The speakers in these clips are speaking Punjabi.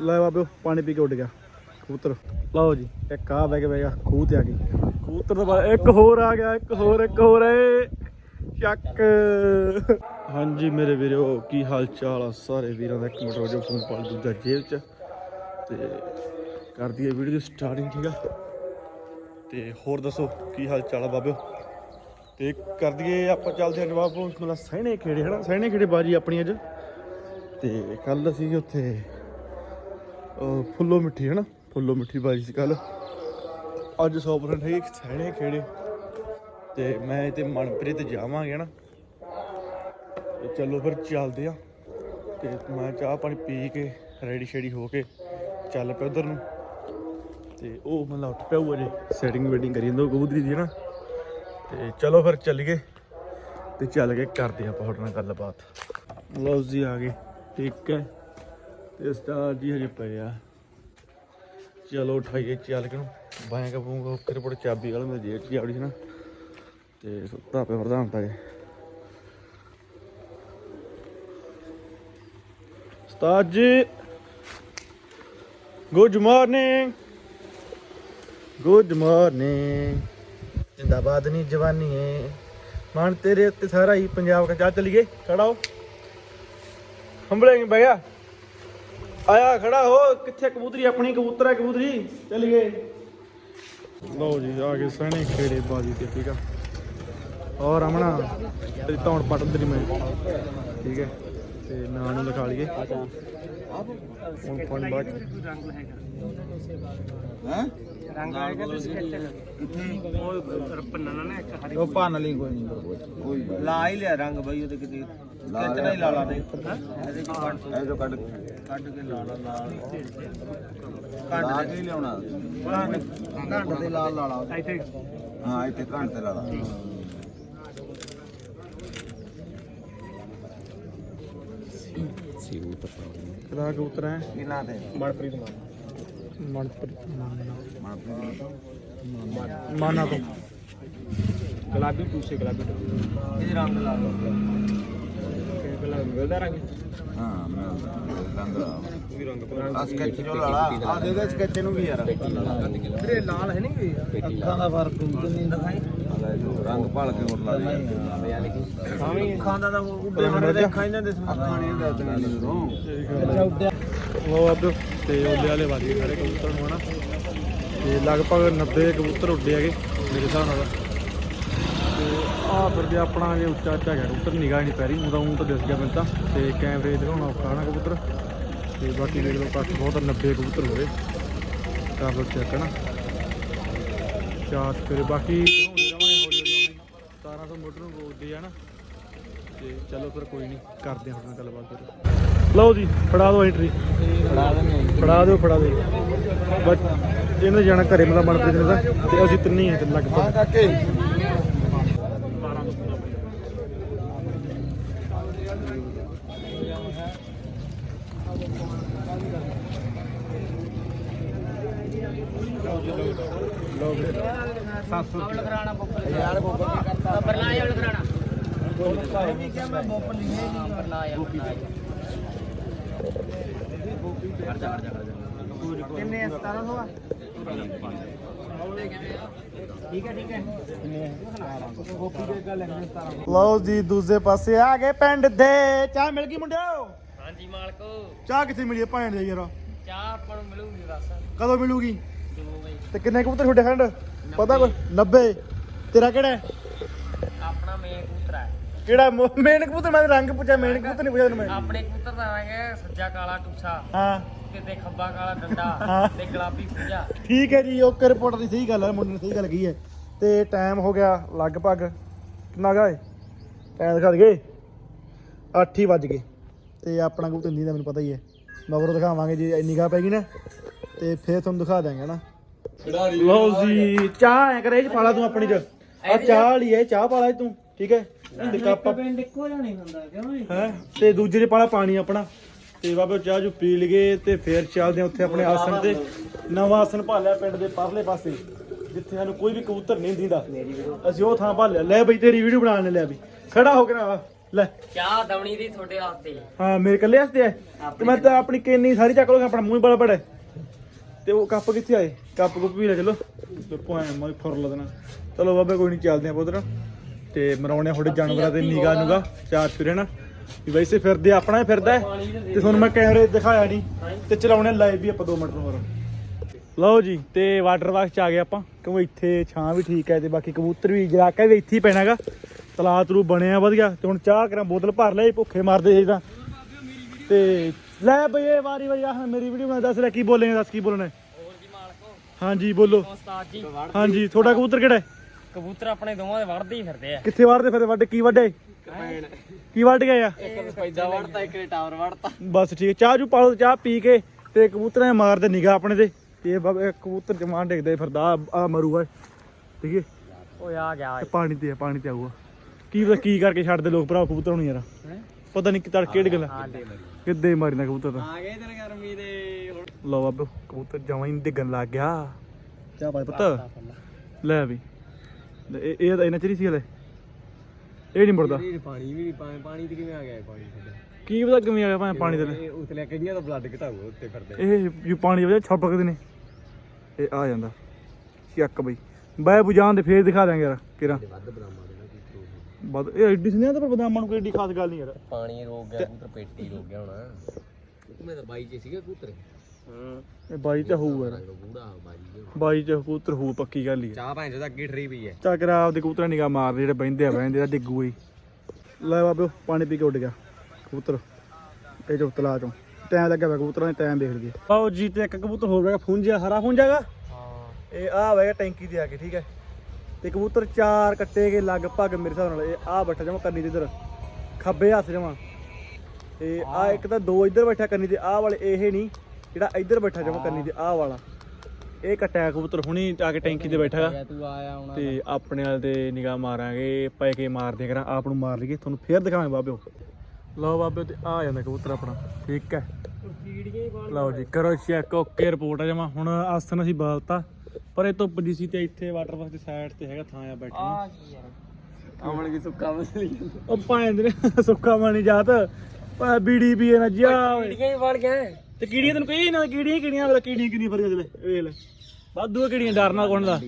ਲੈ ਬਾਬਿਓ ਪਾਣੀ ਪੀ ਕੇ ਉੱਡ ਗਿਆ। ਕਬੂਤਰ। ਲਓ ਜੀ, ਇੱਕ ਆ ਬਹਿ ਕੇ ਬਹਿ ਗਿਆ, ਖੂਹ ਤੇ ਆ ਗਈ। ਕਬੂਤਰ ਤੋਂ ਬਾਅਦ ਇੱਕ ਹੋਰ ਆ ਗਿਆ, ਇੱਕ ਹੋਰ ਇੱਕ ਹੋਰ, ਏ। ਚੱਕ ਹਾਂਜੀ ਮੇਰੇ ਵੀਰੋ, ਕੀ ਹਾਲ ਚਾਲ ਆ ਸਾਰੇ ਵੀਰਾਂ ਦਾ? ਇੱਕ ਮਿੰਟ ਰੋਜੋ ਫੋਨ ਪਾ ਦੂਜਾ ਜੇਬ ਚ। ਤੇ ਕਰ ਦਈਏ ਵੀਡੀਓ ਸਟਾਰਟਿੰਗ ਠੀਕ ਆ? ਤੇ ਹੋਰ ਦੱਸੋ, ਕੀ ਹਾਲ ਚਾਲ ਆ ਬਾਬਿਓ ਤੇ ਕਰ ਦਈਏ ਆਪਾਂ ਚੱਲਦੇ ਆ ਜਵਾਬ, ਮਤਲਬ ਸਹਿਣੇ ਖੇੜੇ, ਹਨਾ? ਸਹਿਣੇ ਖੇੜੇ ਬਾਜੀ ਆਪਣੀ ਅੱਜ। ਤੇ ਕੱਲ ਅਸੀਂ ਉੱਥੇ ਫੁੱਲੋ ਮਿੱਠੀ ਹੈ ਨਾ, ਫੁੱਲੋ ਮਿੱਠੀ ਬਾਜੀ ਸੀ ਕੱਲ ਅੱਜ 100% ਹੈ ਸਹਿਣੇ ਖੇੜੇ। ਤੇ ਮੈਂ ਤੇ ਮਨਪ੍ਰੀਤ ਜਾਵਾਂਗੇ ਨਾ। ਤੇ ਚਲੋ ਫਿਰ ਚੱਲਦੇ ਆ। ਤੇ ਮੈਂ ਚਾਹ ਪਾਣੀ ਪੀ ਕੇ, ਰੈਡੀ ਸ਼ੈਡੀ ਹੋ ਕੇ ਚੱਲ ਪਿਆ ਉਧਰ ਨੂੰ। ਤੇ ਉਹ ਮਤਲਬ ਉੱਠ ਪਿਆ ਉਹ ਅਜੇ। ਸੈਟਿੰਗ ਵੇਟਿੰਗ ਕਰੀ ਜਾਂਦਾ ਉਹ ਕਬੂਤਰੀ ਦੀ ਨਾ। ਤੇ ਚਲੋ ਫਿਰ ਚੱਲ ਗਏ ਤੇ ਚੱਲ ਕੇ ਕਰਦੇ ਆਪਾਂ ਤੁਹਾਡੇ ਨਾਲ ਗੱਲਬਾਤ। ਲਓ ਜੀ ਆ ਗਏ। ਠੀਕ ਹੈ। ਤੇ ਉਸਤਾਦ ਜੀ ਹਜੇ ਪਏ ਆ। ਚਲੋ ਉਠਾਈਏ ਚੱਲ ਨੂੰ ਬਾਇਆ ਕਪੂੰਗਾ ਉੱਕਰ ਚਾਬੀ ਵਾਲਾ ਮੇਰੀ ਜੇਬ 'ਚ ਜਾਵੜੀ ਸੀ ਨਾ ਤੇ ਸੁੱਤਾ ਪਿਆ ਪ੍ਰਧਾਨ ਤਾਂ ਉਸਤਾਦ ਜੀ ਗੁੱਡ ਮਾਰਨਿੰਗ ਗੁੱਡ ਮਾਰਨਿੰਗ ਜਿੰਦਾਬਾਦ ਨਹੀਂ ਜਵਾਨੀ ਏ ਮਾਨ ਤੇਰੇ ਉੱਤੇ ਸਾਰਾ ਹੀ ਪੰਜਾਬ ਦਾ ਜਾ ਚਲੀਏ, ਖੜਾ ਹੋ। ਹੰਬਲੇ ਭਈਆ ਆਇਆ ਖੜਾ ਹੋ ਕਿੱਥੇ ਕਬੂਤਰੀ? ਆਪਣੀ ਕਬੂਤਰ ਹੈ ਕਬੂਤਰੀ। ਚਲੀਏ ਲਓ ਜੀ ਆ ਗਏ ਸਹਣੇ ਖੇੜੇ ਬਾਜੀ ਤੇ ਠੀਕ ਆ। ਔਰ ਅਮਣਾ ਤੇਰੀ ਤੌਣ ਪੱਟ ਤੇਰੀ ਮੈਂ। ਠੀਕ ਹੈ ਤੇ ਨਾਂ ਨੂੰ ਲਿਖਾ ਲਈਏ। ਹੁਣ ਫੋਨ ਬਾਅਦ। ਹੈ? ਰੰਗ ਆਏਗਾ ਤੇ ਸਕੈਚ ਉਹ ਪੰਨਾ ਨਾ ਇੱਕ ਹਰੀ ਉਹ ਭੰਨ ਲਈ ਕੋਈ ਨਹੀਂ। ਕੋਈ ਲਾ ਹੀ ਲਿਆ ਰੰਗ ਬਈ ਉਹਦੇ ਕਿਤੇ। ਕਿਤਨਾ ਹੀ ਲਾ ਲਾ ਦੇ। ਇਹਦੇ ਚੋਂ ਕੱਢ ਇਹ ਜੋ ਕੱਢ ਕੱਢ ਕੇ ਲਾ ਲਾ ਲਾਲ ਕੱਢ ਕੇ ਲਿਆਉਣਾ। ਘੰਟ। ਦੇ ਲਾਲ ਲਾ ਲਾ। ਇੱਥੇ। ਹਾਂ ਇੱਥੇ ਘੰਟ ਤੇ ਲਾ ਲਾ। ਕਿਹਦਾ ਕਬੂਤਰ ਹੈ। ਕਿਨਾਂ ਤੇ ਮਨਪ੍ਰੀਤ ਮਾਨ। ਮਨਪ੍ਰੀਤ ਮਾਨਾ। ਤੋਂ। ਗੁਲਾਬੀ ਟੂਸੇ ਗੁਲਾਬੀ ਇਹ ਰੰਗ ਲਾ ਲਾ ਗੁਲਾਬੀ ਮਿਲਦਾ ਰੰਗ? ਹਾਂ ਮਿਲਦਾ ਰੰਗ ਲਾ ਵੀ ਰੰਗ ਆ ਸਕੈਚ ਜੋ ਲਾ ਲਾ ਆ ਦੇ ਦੇ ਸਕੈਚ ਨੂੰ ਵੀ ਯਾਰ। ਵੀਰੇ ਲਾਲ ਹੈ ਨਹੀਂ ਅੱਖਾਂ ਦਾ ਫ਼ਰਕ ਨਹੀਂ ਦਿਖਾਈ। ਰੰਗ ਭਲ ਕੇ ਹੋਰ ਲਾ ਦੇ ਅੱਖਾਂ ਦਾ ਉੱਡੇ ਮਰੇ ਦੇ ਇਹਨਾਂ ਦੇ ਅੱਖਾਂ ਨਹੀਂ ਦੱਸਦੇ ਉਹ ਅਬ ਤੇ ਓਲੇ ਵਾਲੇ ਵਾਜੀ ਖੜੇ ਕਬੂਤਰ ਨੂੰ ਹਨਾ। ਤੇ ਲਗਭਗ 90 ਕਬੂਤਰ ਉੱਡੇ ਹੈਗੇ ਮੇਰੇ ਹਿਸਾਬ ਨਾਲ। ਤੇ ਆ ਫਿਰ ਜੇ ਆਪਣਾ ਜੇ ਉੱਚਾ ਉੱਚਾ ਗਿਆ ਕਬੂਤਰ ਨਿਗਾਹ ਨਹੀਂ ਪੈ ਰਹੀ ਉਹਦਾ ਉਹ ਤਾਂ ਦਿਸ ਗਿਆ ਮੈਨੂੰ ਤਾਂ। ਤੇ ਕੈਮਰੇ ਦਿਖਾਉਣਾ ਔਖਾ ਨਾ ਕਬੂਤਰ। ਤੇ ਬਾਕੀ ਦੇਖ ਲਓ ਕੱਟ ਬਹੁਤ ਆ, 90 ਕਬੂਤਰ ਹੋਵੇ ਕਰ ਲਓ ਚੈੱਕ ਨਾ ਚਾਰ ਫਿਰ ਬਾਕੀ ਦਿਖਾਉਂਦੇ ਰਵਾਂਗੇ ਹੌਲੀ ਹੌਲੀ 17 ਤੋਂ ਮੋਟਰ ਨੂੰ ਬੋਲਦੇ ਆ ਨਾ ਤੇ ਚਲੋ ਫਿਰ ਕੋਈ ਨਹੀਂ ਕਰਦੇ ਹਾਂ ਗੱਲਬਾਤ ਫਿਰ। ਲਓ ਜੀ ਫੜਾ ਦਿਓ ਐਂਟਰੀ ਫੜਾ ਦਿਓ ਫੜਾ ਦਿਓ। ਬਸ ਇਹਨੇ ਜਾਣਾ ਘਰੇ ਮਤਲਬ ਮਨਪ੍ਰੀਤ ਨੇ ਤਾਂ ਤੇ ਅਸੀਂ ਤਿੰਨੇ ਹੀ ਆ ਤੇ ਹਾਂ ਲਗਭਗ ਕਾਕੇ। ਲਓ ਵੀਰੇ 700 ਯਾਰ ਬੋਪਰ ਬਰਨਾਏ ਵਾਲ ਕਰਾਣਾ। ਇਹ ਵੀ ਕਿਹਾ ਮੈਂ ਬੋਪਰ ਲਿਖਿਆ ਹੀ ਨਹੀਂ ਕਿੰਨੇ 1700 ਆ? ਠੀਕ ਹੈ ਠੀਕ ਹੈ। ਗੋਪੀ ਦੇ ਗੱਲ ਹੈ 1700 ਲਓ ਜੀ ਦੂਜੇ ਪਾਸੇ ਆ ਗਏ ਪਿੰਡ ਦੇ। ਚਾਹ ਮਿਲ ਗਈ ਮੁੰਡਿਓ? ਹਾਂਜੀ ਮਾਲਕੋ। ਚਾਹ ਕਿੱਥੇ ਮਿਲੀ ਭੈਣ ਦੇ ਯਾਰ? ਚਾਹ ਆਪਾਂ ਨੂੰ ਮਿਲੂਗੀ ਬਸ। ਕਦੋਂ ਮਿਲੂਗੀ? ਤੇ ਕਿੰਨੇ ਕਬੂਤਰ ਤੁਹਾਡੇ ਖੰਡ? ਪਤਾ ਕੋਈ? 90 ਤੇਰਾ ਕਿਹੜਾ ਹੈ? ਆਪਣਾ ਮੇਨ ਕਬੂਤਰ ਕਿਹੜਾ ਮੇਨ ਕਬੂਤਰ ਮੈਂ ਰੰਗ ਪੁੱਛਿਆ ਮੇਨ ਕਬੂਤਰ ਨਹੀਂ ਪੁੱਛਿਆ ਤੈਨੂੰ ਮੈਂ। ਆਪਣੇ ਕਬੂਤਰ ਦਾ ਰੰਗ ਹੈ ਸੱਜਾ ਕਾਲਾ ਟੂਸਾ। ਹਾਂ। ਕਿਤੇ ਖੱਬਾ ਕਾਲਾ ਡੰਡਾ ਹਾਂ। ਤੇ ਗੁਲਾਬੀ ਪੂਜਾ। ਠੀਕ ਹੈ ਜੀ ਓਕੇ ਰਿਪੋਰਟ ਦੀ ਸਹੀ ਗੱਲ ਹੈ ਮੁੰਡੇ ਨੇ ਸਹੀ ਗੱਲ ਕਹੀ ਹੈ। ਤੇ ਟਾਈਮ ਹੋ ਗਿਆ ਲਗਭਗ ਕਿੰਨਾ ਗਿਆ ਏ ਟਾਈਮ ਦਿਖਾ ਦਈਏ। 8 ਹੀ ਵੱਜ ਗਏ। ਤੇ ਆਪਣਾ ਕਬੂਤਰ ਨਹੀਂ ਦਾ ਮੈਨੂੰ ਪਤਾ ਹੀ ਹੈ। ਮਗਰੋਂ ਦਿਖਾਵਾਂਗੇ ਜੇ ਇੰਨੀ ਗਾ ਪੈ ਗਈ ਨਾ ਤੇ ਫੇਰ ਤੁਹਾਨੂੰ ਦਿਖਾ ਦਾਂਗੇ ਨਾ ਲਓ ਜੀ ਚਾਹ ਐ ਕਰੇ ਇਹ 'ਚ ਪਾ ਲਾ ਤੂੰ ਆਪਣੀ ਚ। ਆ ਚਾਹ ਵਾਲੀ ਐ ਚਾਹ ਪਾ ਲਾ ਇਹ ਤੂੰ ਠੀਕ ਹੈ। ਇਹਦੇ ਕੱਪ। ਪਿੰਡ ਇੱਕੋ ਜਿਹਾ ਨਹੀਂ ਹੁੰਦਾ ਕਿਉਂ ਹੈ? ਤੇ ਦੂਜੇ ਦੇ ਪਾਲਾ ਪਾਣੀ ਆਪਣਾ। ਤੇ ਬਾਬੇ ਚਾਹ ਜੂ ਪੀ ਲਈਏ ਤੇ ਫੇਰ ਚੱਲਦੇ ਹਾਂ ਉੱਥੇ ਆਪਣੇ ਆਸਣ ਤੇ। ਨਵਾਂ ਆਸਣ। ਭਾਲਿਆ ਪਿੰਡ ਦੇ ਪਰਲੇ ਪਾਸੇ ਜਿੱਥੇ ਸਾਨੂੰ ਕੋਈ ਵੀ ਕਬੂਤਰ ਨਹੀਂ ਦਿੰਦਾ। ਅਸੀਂ ਉਹ ਥਾਂ ਭਾਲਿਆ। ਲੈ ਬਈ ਤੇਰੀ ਵੀਡੀਓ ਬਣਾਉਣ ਲੈ ਵੀ ਖੜਾ ਹੋ ਕੇ ਨਾ ਆ। ਲੈ। ਚਾਹ ਦਵਣੀ ਦੀ ਤੁਹਾਡੇ ਵਾਸਤੇ। ਹਾਂ ਮੇਰੇ ਕੱਲੇ ਵਾਸਤੇ ਹੈ? ਤੇ ਮੈਂ ਤਾਂ ਆਪਣੀ ਕੇਨੀ ਸਾਰੀ ਚੱਕ ਲਵਾਂਗਾ ਆਪਣਾ ਮੂੰਹ ਹੀ ਬੜਾ ਬੜਾ ਹੈ। ਤੇ ਉਹ ਕੱਪ ਕਿੱਥੇ ਆਏ? ਕੱਪ ਕੁੱਪ ਵੀ ਲੈ ਚਲੋ। ਮੈਂ ਫੁਰ ਲਾ ਦੇਣਾ ਚਲੋ ਬਾਬੇ ਕੋਈ ਨਹੀਂ ਚੱਲਦੇ ਆਪਾਂ ਉਧਰ ਤੇ ਮਰਾਉਣੇ ਥੋੜੇ ਜਾਨਵਰਾਂ ਤੇ ਨਿਗਾਹ ਨੂਗਾ, ਚਾਰ ਫਿਰੇ ਨਾ। ਵੀ ਵੈਸੇ ਫਿਰਦੇ ਆਪਣਾ ਹੀ ਫਿਰਦਾ ਹੈ। ਤੇ ਤੁਹਾਨੂੰ ਮੈਂ ਕੈਮਰੇ ਦਿਖਾਇਆ ਨਹੀਂ ਤੇ ਚਲਾਉਣੇ ਲਾਈਵ ਵੀ ਆਪਾਂ 2 ਮਿੰਟ ਨੂੰ ਹੋਰ। ਲਓ ਜੀ, ਤੇ ਵਾਟਰ ਵਾਕ ਚ ਆ ਗਏ ਆਪਾਂ। ਕਿਉਂਕਿ ਇੱਥੇ ਛਾਂ ਵੀ ਠੀਕ ਹੈ ਤੇ ਬਾਕੀ ਕਬੂਤਰ ਵੀ ਜਰਾਕਾ ਵੀ ਇੱਥੇ ਹੀ ਪੈਣਾਗਾ। ਤਲਾਅ ਤਰੂ ਬਣਿਆ ਵਧੀਆ। ਤੇ ਹੁਣ ਚਾਹ ਕਰਾਂ, ਬੋਤਲ ਭਰ ਲਈ ਭੁੱਖੇ ਮਰਦੇ ਸੀ ਤਾਂ। ਤੇ ਲੈ ਬਈ, ਇਹ ਵਾਰੀ ਵਾਰੀ ਆਹ ਮੇਰੀ ਵੀਡੀਓ ਮੈਂ ਦੱਸ ਰਿਹਾ ਕੀ ਬੋਲੇਗਾ, ਦੱਸ ਕੀ ਬੋਲਣਾ ਹਾਂਜੀ, ਬੋਲੋ। ਹਾਂਜੀ, ਤੁਹਾਡਾ ਕਬੂਤਰ ਕਿਹੜਾ ਹੈ? ਕਬੂਤਰ ਆਪਣੇ ਦੋਵਾਂ ਦੇ ਵੜਦੇ ਹੀ ਫਿਰਦੇ ਆ। ਕਿੱਥੇ ਵਾਰਦੇ ਫਿਰ ਵੱਡੇ ਕੀ ਵੱਡੇ? ਕੀ ਵੱਢ ਗਏ ਆ? ਇੱਕ ਸਪੈਦਾ ਵੜਦਾ ਇੱਕ ਨੇ ਟਾਵਰ ਵੜਦਾ ਬਸ ਠੀਕ। ਚਾਹ ਜੂ ਪਾਲੋ ਚਾਹ ਪੀ ਕੇ ਤੇ ਕਬੂਤਰਾਂ ਦੇ ਮਾਰਦੇ ਨਿਗਾਹ ਆਪਣੇ ਤੇ। ਤੇ ਇਹ ਬਾਬਾ ਇਹ ਕਬੂਤਰ ਜਮਾਨ ਡਿੱਗਦੇ ਫਿਰਦਾ ਆ ਮਰੂਗਾ ਠੀਕ ਹੈ ਓਏ ਆ ਗਿਆ ਪਾਣੀ ਤੇ ਆ, ਪਾਣੀ ਤੇ ਆਊਗਾ। ਕੀ ਪਤਾ ਕੀ ਕਰਕੇ ਛੱਡਦੇ ਲੋਕ ਭਰਾ ਕਬੂਤਰ ਨੂੰ ਯਾਰ। ਪਤਾ ਨਹੀਂ ਕਿ ਤੜਕੇ ਕਿਹੜੀ ਗੱਲ ਆ। ਕਿੱਦੇ ਮਾਰੀਨਾ ਕਬੂਤਰ ਤਾਂ। ਆ ਗਏ ਦਿਨ ਗਰਮੀ ਦੇ। ਲਓ ਬਾਬੂ ਕਬੂਤਰ ਜਮਾਂ ਹੀ ਡਿੱਗਣ ਲੱਗ ਗਿਆ। ਬਾਤ ਪਤਾ ਲੈ ਵੀ। ਇਹ ਇਹ ਤਾਂ ਇਹਨਾਂ ਸੀ ਹਲੇ। ਇਹ ਨਹੀਂ ਮੁੜਦਾ। ਪਾਣੀ ਵੀ ਨਹੀਂ ਪਾਣੀ ਪਾਣੀ ਤੇ ਕਿਵੇਂ ਆ ਗਿਆ ਇਹ ਪਾਣੀ ਕੀ ਪਤਾ ਕਿਵੇਂ ਆ ਗਿਆ ਭਾਵੇਂ ਪਾਣੀ ਨਾਲ। ਇਹ ਉਤਲੇ ਕਈਆਂ ਦਾ ਬਲੱਡ ਘਟਾਊ ਉੱਤੇ ਫਿਰਦੇ। ਇਹ ਜੋ ਪਾਣੀ ਵਜੇ ਛਪਕਦੇ ਨੇ ਇਹ ਆ ਜਾਂਦਾ। ਚੱਕ ਬਈ। ਬਾਏ ਦੇ ਫੇਰ ਦਿਖਾ ਦਾਂਗੇ ਯਾਰ ਕਿਰਾ ਵੱਧ ਬਦਾਮਾਂ ਦੇ ਨਾਲ ਬਦ ਇਹ ਐਡੀ ਸੁਣਿਆ ਤਾਂ ਪਰ ਬਦਾਮਾਂ ਨੂੰ ਕੋਈ ਐਡੀ ਖਾਸ ਗੱਲ ਨਹੀਂ ਯਾਰ। ਪਾਣੀ ਰੋਕ ਗਿਆ ਪੇਟੀ ਰੋਕ ਗਿਆ ਹੁਣ। ਮੈਂ ਤਾਂ ਬਾਈ ਚ ਸੀਗਾ ਕਬੂਤਰ। ਹਾਂ ਇਹ ਬਾਈ ਤੇ ਹੋਊ ਯਾਰ ਬਾਈ ਦੇ ਬਾਈ ਚ ਕਬੂਤਰ ਹੋਊ ਪੱਕੀ ਗੱਲ ਹੀ ਆ। ਚਾਹ ਭਾਂ ਜਿਹਦਾ ਅੱਗੇ ਠਰੀ ਪਈ ਹੈ। ਚੱਕ ਰਾ ਆਪਦੇ ਕਬੂਤਰਾਂ ਨਿਗਾ ਮਾਰਦੇ ਜਿਹੜੇ ਬਹਿੰਦੇ ਆ ਬਹਿੰਦੇ ਆ ਡਿੱਗੂ ਹੀ। ਲੈ ਬਾਬੇ ਪਾਣੀ ਪੀ ਕੇ ਉੱਡ ਗਿਆ। ਕਬੂਤਰ ਇਹ ਜੋ ਤਲਾ ਚੋਂ। ਟਾਈਮ ਲੱਗਿਆ ਵਾ ਕਬੂਤਰਾਂ ਦੇ ਟਾਈਮ ਦੇਖ ਲਈਏ। ਆਓ ਜੀ ਤੇ ਇੱਕ ਕਬੂਤਰ ਹੋ ਗਿਆ ਫੁੰਜਿਆ ਹਰਾ ਫੁੰਜਾਗਾ ਹਾਂ। ਇਹ ਆ ਵੈਗਾ ਟੈਂਕੀ ਤੇ ਆ ਕੇ ਠੀਕ ਹੈ। ਤੇ ਕਬੂਤਰ ਚਾਰ ਕੱਟੇ ਗਏ ਲਗਭਗ ਮੇਰੇ ਹਿਸਾਬ ਨਾਲ ਇਹ ਆ ਬੈਠਾ ਜਮਾ ਕੰਨੀ ਤੇ ਇਧਰ। ਖੱਬੇ ਹੱਥ ਜਮਾ। ਤੇ ਆ ਇੱਕ ਤਾਂ ਦੋ ਇੱਧਰ ਬੈਠਾ ਕੰਨੀ ਤੇ ਆਹ ਵਾਲੇ ਇਹ ਨਹੀਂ। ਜਿਹੜਾ ਇੱਧਰ ਬੈਠਾ ਜਮਾ ਕੰਨੀ ਤੇ ਆਹ ਵਾਲਾ। ਇਹ ਕੱਟਿਆ ਕਬੂਤਰ ਹੁਣੀ ਆ ਕੇ ਟੈਂਕੀ ਤੇ ਬੈਠਾ। ਤੂੰ ਆਪਣੇ ਵਾਲ ਤੇ ਨਿਗਾਹ ਮਾਰਾਂਗੇ ਪੈ ਕੇ ਮਾਰਦੇ ਕਰਾਂ ਆਪ ਨੂੰ ਮਾਰ ਲਈਏ। ਤੁਹਾਨੂੰ ਫੇਰ ਦਿਖਾਵਾਂਗੇ ਬਾਬਿਓ। ਲਓ ਬਾਬਿਓ ਤੇ ਆ ਜਾਂਦਾ ਕਬੂਤਰ ਆਪਣਾ। ਠੀਕ ਹੈ। ਲਓ ਜੀ ਕਰੋ ਚੈੱਕ ਓਕੇ ਰਿਪੋਰਟ ਆ ਜਮਾ। ਹੁਣ ਆਸਨ ਅਸੀਂ ਬਾਲਤਾ। ਪਰ ਇਹ ਧੁੱਪ ਜੀ ਸੀ ਤੇ ਇੱਥੇ ਵਾਟਰ ਪਾਰਕ ਦੀ ਸਾਈਡ ਤੇ ਹੈਗਾ ਥਾਂ ਆ ਬੈਠਣ ਆ ਕੀ ਯਾਰ ਆਵਣ ਕੀ ਸੁੱਕਾ ਮਸਲੀ ਉਹ ਭਾਂ ਦੇ ਸੁੱਕਾ ਮਾਣੀ ਜਾਤ। ਬੀੜੀ ਪੀਏ ਨਾ ਜਾ। ਕੀੜੀਆਂ ਹੀ ਵੜ ਗਏ। ਤੇ ਕੀੜੀਆਂ ਤੈਨੂੰ ਕਹੀ ਨਾ ਕੀੜੀਆਂ ਹੀ ਕੀੜੀਆਂ ਵੇਲੇ ਕੀੜੀਆਂ ਕਿੰਨੀ ਫ਼ਰਕ ਲੈ ਵੇਖ ਲੈ। ਵਾਧੂ ਆ ਕੀੜੀਆਂ ਡਰਨਾ ਕੋਣ ਦਾ।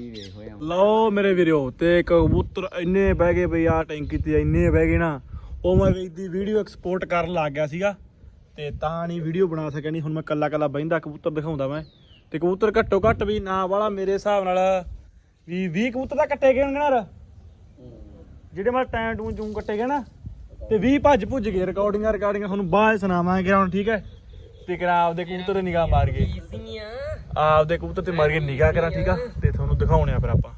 ਲਓ ਮੇਰੇ ਵੀਰੋ ਤੇ ਕਬੂਤਰ ਇੰਨੇ ਬਹਿ ਗਏ ਬਈ ਆ ਟੈਂਕੀ ਤੇ ਇੰਨੇ ਬਹਿ ਗਏ ਨਾ। ਉਹ ਮੈਂ ਦੀ ਵੀਡੀਓ ਐਕਸਪੋਰਟ ਕਰਨ ਲੱਗ ਗਿਆ ਸੀਗਾ। ਤੇ ਤਾਂ ਨਹੀਂ ਵੀਡੀਓ ਬਣਾ ਸਕਿਆ ਨਹੀਂ ਹੁਣ ਮੈਂ ਕੱਲਾ ਕੱਲਾ ਬਹਿੰਦਾ ਕਬੂਤਰ ਦਿਖਾਉਂਦਾ ਮੈਂ। ਤੇ ਕਬੂਤਰ ਘੱਟੋ ਘੱਟ ਵੀ ਨਾ ਵਾਲਾ ਮੇਰੇ ਹਿਸਾਬ ਨਾਲ ਵੀ 20 ਕਬੂਤਰ ਤਾਂ ਕੱਟੇ ਗਏ ਹੋਣਗੇ ਨਾ। ਜਿਹੜੇ ਮੈਂ ਟਾਈਮ ਟੂ ਜੂਮ ਕੱਟੇ ਗਏ ਨਾ ਤੇ 20 ਭੱਜ ਭੁੱਜ ਗਏ ਰਿਕਾਰਡਿੰਗਾਂ ਰਿਕਾਰਡਿੰਗਾਂ ਤੁਹਾਨੂੰ ਬਾਅਦ ਸੁਣਾਵਾਂਗੇ ਹੁਣ ਠੀਕ ਹੈ? ਤੇ ਕਰਾਂ ਆਪਦੇ ਕਬੂਤਰ ਤੇ ਨਿਗਾਹ ਮਾਰ ਗਏ ਈਜ਼ੀਆਂ ਆਪਦੇ ਕਬੂਤਰ ਤੇ ਮਾਰ ਕੇ ਨਿਗਾਹ ਕਰਾਂ ਠੀਕ ਆ? ਤੇ ਤੁਹਾਨੂੰ ਦਿਖਾਉਣੇ ਆ ਫਿਰ ਆਪਾਂ।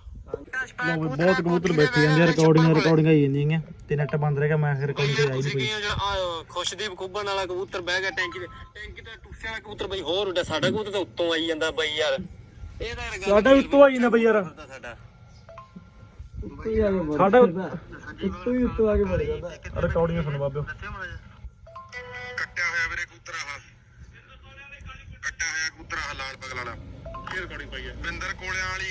ਬਹੁਤ ਕਬੂਤਰ ਬੈਠੇ ਜਾਂਦੇ ਆ ਰਿਕਾਰਡਿੰਗ ਰਿਕਾਰਡਿੰਗ ਆਈ ਜਾਂਦੀਆਂ ਤੇ ਨੈਟ ਬੰਦ ਰਹਿ ਗਿਆ ਮੈਂ ਫਿਰ ਰਿਕਾਰਡਿੰਗ ਤੇ ਆਈ ਨਹੀਂ ਕੋਈ। ਖੁਸ਼ਦੀਪ ਖੁੱਬਣ ਵਾਲਾ ਕਬੂਤਰ ਬਹਿ ਗਿਆ ਟੈਂਕੀ ਤੇ। ਟੈਂਕੀ ਤੇ ਟੁੱਸਿਆ ਵਾਲਾ ਕਬੂਤਰ ਬਈ ਹੋਰ ਉੱਡਿਆ ਸਾਡਾ ਕਬੂਤਰ ਤਾਂ ਉੱਤੋਂ ਆਈ ਜਾਂਦਾ ਬਈ ਯਾਰ। ਇਹ ਤਾਂ ਯਾਰ ਗੱਲ ਸਾਡਾ ਵੀ ਉੱਤੋਂ ਆਈ ਜਾਂਦਾ ਬਈ ਯਾਰ। ਸਾਡਾ ਸਾਡਾ। ਉੱਤੋਂ ਹੀ ਉੱਤੋਂ ਆ ਕੇ ਜਾਂਦਾ। ਰਿਕਾਰਡਿੰਗ ਸੁਣ ਬਾਬਿਓ। ਵਾਲਾ ਇਹ ਰਿਕਾਰਡਿੰਗ ਪਾਈ ਹੈ ਬਿੰਦਰ ਕੋਲਿਆਂ ਵਾਲੀ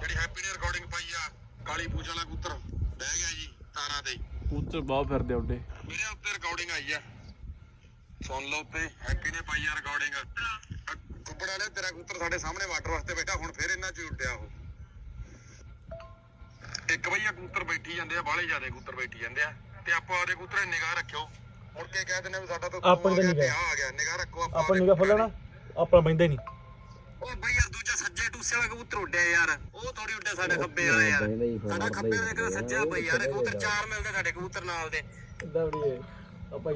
ਜਿਹੜੀ ਹੈਪੀ ਨੇ ਰਿਕਾਰਡਿੰਗ ਪਾਈ ਆ ਕਾਲੀ ਪੂਛ ਵਾਲਾ ਕਬੂਤਰ। ਬਹਿ ਗਿਆ ਜੀ ਤਾਰਾਂ ਤੇ। ਕਬੂਤਰ ਬਹੁਤ ਫਿਰਦੇ ਉੱਡੇ। ਮੇਰੇ ਉੱਤੇ ਰਿਕਾਰਡਿੰਗ ਆਈ ਆ। ਸੁਣ ਲਓ ਤੇ ਹੈਪੀ ਨੇ ਪਾਈ ਆ ਰਿਕਾਰਡਿੰਗ ਕੁੱਬੜ ਵਾਲੇ ਤੇਰਾ ਕਬੂਤਰ ਸਾਡੇ ਸਾਹਮਣੇ ਵਾਟਰ ਵਾਸਤੇ ਬੈਠਾ ਹੁਣ ਫੇਰ ਇਹਨਾਂ ਚ ਉੱਡਿਆ ਉਹ। ਇੱਕ ਬਈਆ ਕਬੂਤਰ ਬੈਠੀ ਜਾਂਦੇ ਆ ਬਾਹਲੇ ਜ਼ਿਆਦੇ ਕਬੂਤਰ ਬੈਠੀ ਜਾਂਦੇ ਆ। ਤੇ ਆਪਾਂ ਉਹਦੇ ਕਬੂਤਰਾਂ ਦੀ ਨਿਗਾਹ ਰੱਖਿਓ। ਮੁੜ ਕੇ ਕਹਿ ਦਿੰਦੇ ਵੀ ਸਾਡਾ ਤਾਂ ਆਪਾਂ ਨੀ ਨਿਗਾਹ। ਆ ਗਿਆ ਨਿਗਾਹ ਰੱਖੋ ਆਪਾਂ ਆਪਾਂ ਨਿਗਾਹ ਫੁੱਲਣਾ ਆਪਣਾ ਬੈਂਦਾ ਨਹੀਂ। ਉਹ ਬਈ ਯਾਰ ਦੂਜਾ ਸੱਜੇ ਟੂਸੇ ਵਾਲਾ ਕਬੂਤਰ ਉੱਡਿਆ ਯਾਰ। ਉਹ ਥੋੜੀ ਉੱਡਿਆ ਸਾਡੇ ਖੱਬੇ ਵਾਲਾ ਯਾਰ। ਸਾਡਾ ਖੱਬੇ ਵਾਲਾ ਕਿਹੜਾ ਸੱਜਾ ਬਈ ਯਾਰ ਕਬੂਤਰ ਚਾਰ ਮਿਲਦੇ ਸਾਡੇ ਕਬੂਤਰ ਨਾਲ ਦੇ।